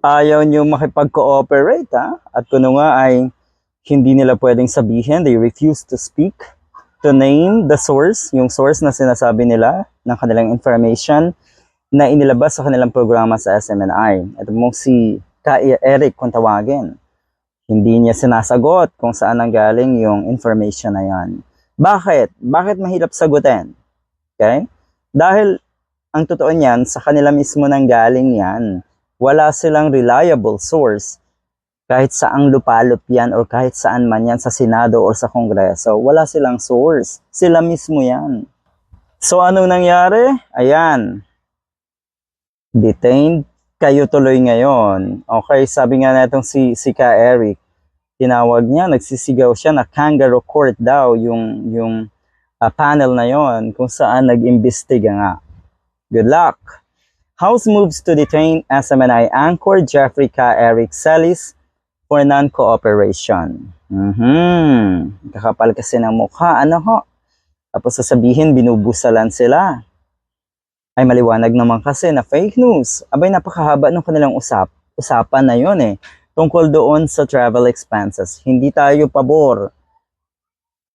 ayaw nyo makipag-cooperate ha? At kuno nga ay hindi nila pwedeng sabihin, they refuse to speak, to name the source, yung source na sinasabi nila ng kanilang information na inilabas sa kanilang programa sa SMNI. Ito mong si Ka Eric kung. Hindi niya sinasagot kung saan ang galing yung information na yan. Bakit? Bakit mahirap sagutin? Okay? Dahil ang totoo niyan, sa kanila mismo nang galing yan. Wala silang reliable source kahit saang lupalop yan or kahit saan man yan sa Senado or sa Kongreso, wala silang source. Sila mismo yan. So anong nangyari? Ayan. Detained kayo tuloy ngayon. Okay, sabi nga natong si, si Ka Eric, tinawag niya, nagsisigaw siya na kangaroo court daw yung, yung ah, panel na yon kung saan nag-imbestiga nga. Good luck! House moves to detain SMNI anchor Jeffrey K. Eric Celis for non-cooperation. Mhm. Kakapal kasi ng mukha, ano ho? Tapos sasabihin, binubusalan sila. Ay maliwanag naman kasi na fake news. Abay, napakahaba ng kanilang usap, usapan na yon eh. Tungkol doon sa travel expenses. Hindi tayo pabor.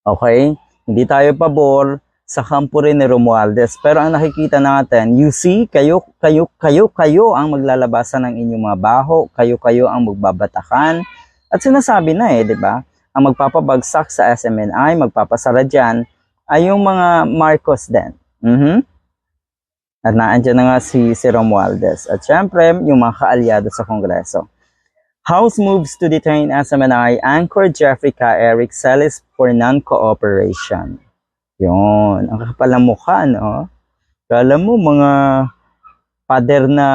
Okay? Hindi tayo pabor sa kampo rin ni Romualdez. Pero ang nakikita natin, you see, kayo, kayo, kayo, kayo ang maglalabasan ng inyong mga baho, kayo, kayo ang magbabatakan. At sinasabi na eh, di ba? Ang magpapabagsak sa SMNI, magpapasara dyan, ay yung mga Marcos din. Mhm. At naandyan na nga si, si Romualdez. At syempre, yung mga kaalyado sa Kongreso. House moves to detain SMNI anchor Jeffrey K. Eric Celis for non-cooperation. Yun. Ang kakapal ng mukha, no? Kala mo, mga pader na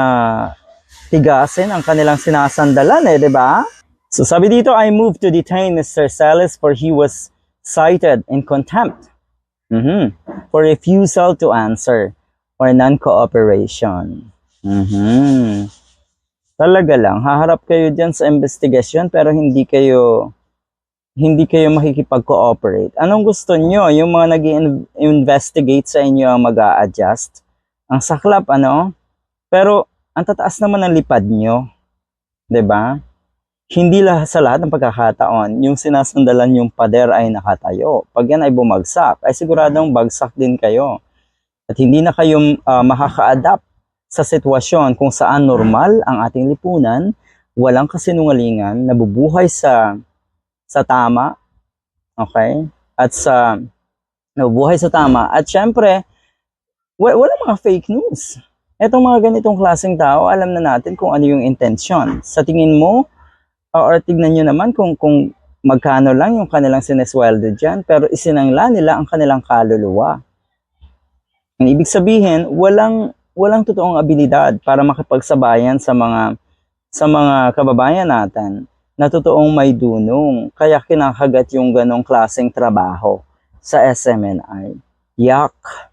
tigasin ang kanilang sinasandalan, eh, di ba? So sabi dito, I moved to detain Mr. Celis for he was cited in contempt Mhm. for refusal to answer or non-cooperation. Mhm. Talaga lang, haharap kayo dyan sa investigasyon pero hindi kayo hindi kayo makikipag-cooperate. Anong gusto nyo? Yung mga nag investigate sa inyo ang mag adjust Ang saklap, ano? Pero, ang tataas naman ng lipad nyo. ba? Hindi lahat sa lahat ng pagkakataon, yung sinasandalan yung pader ay nakatayo. Pag yan ay bumagsak, ay siguradong bagsak din kayo. At hindi na kayo ah, makaka-adapt sa sitwasyon kung saan normal ang ating lipunan, walang kasinungalingan, nabubuhay sa sa tama, okay? At sa nabubuhay sa tama. At syempre, wa- wala mga fake news. Etong mga ganitong klaseng tao, alam na natin kung ano yung intention. Sa tingin mo, or tignan nyo naman kung, kung magkano lang yung kanilang sinesweldo dyan, pero isinangla nila ang kanilang kaluluwa. Ang ibig sabihin, walang walang totoong abilidad para makipagsabayan sa mga sa mga kababayan natin na totoong may dunong. Kaya kinakagat yung ganong klaseng trabaho sa SMNI. Yak!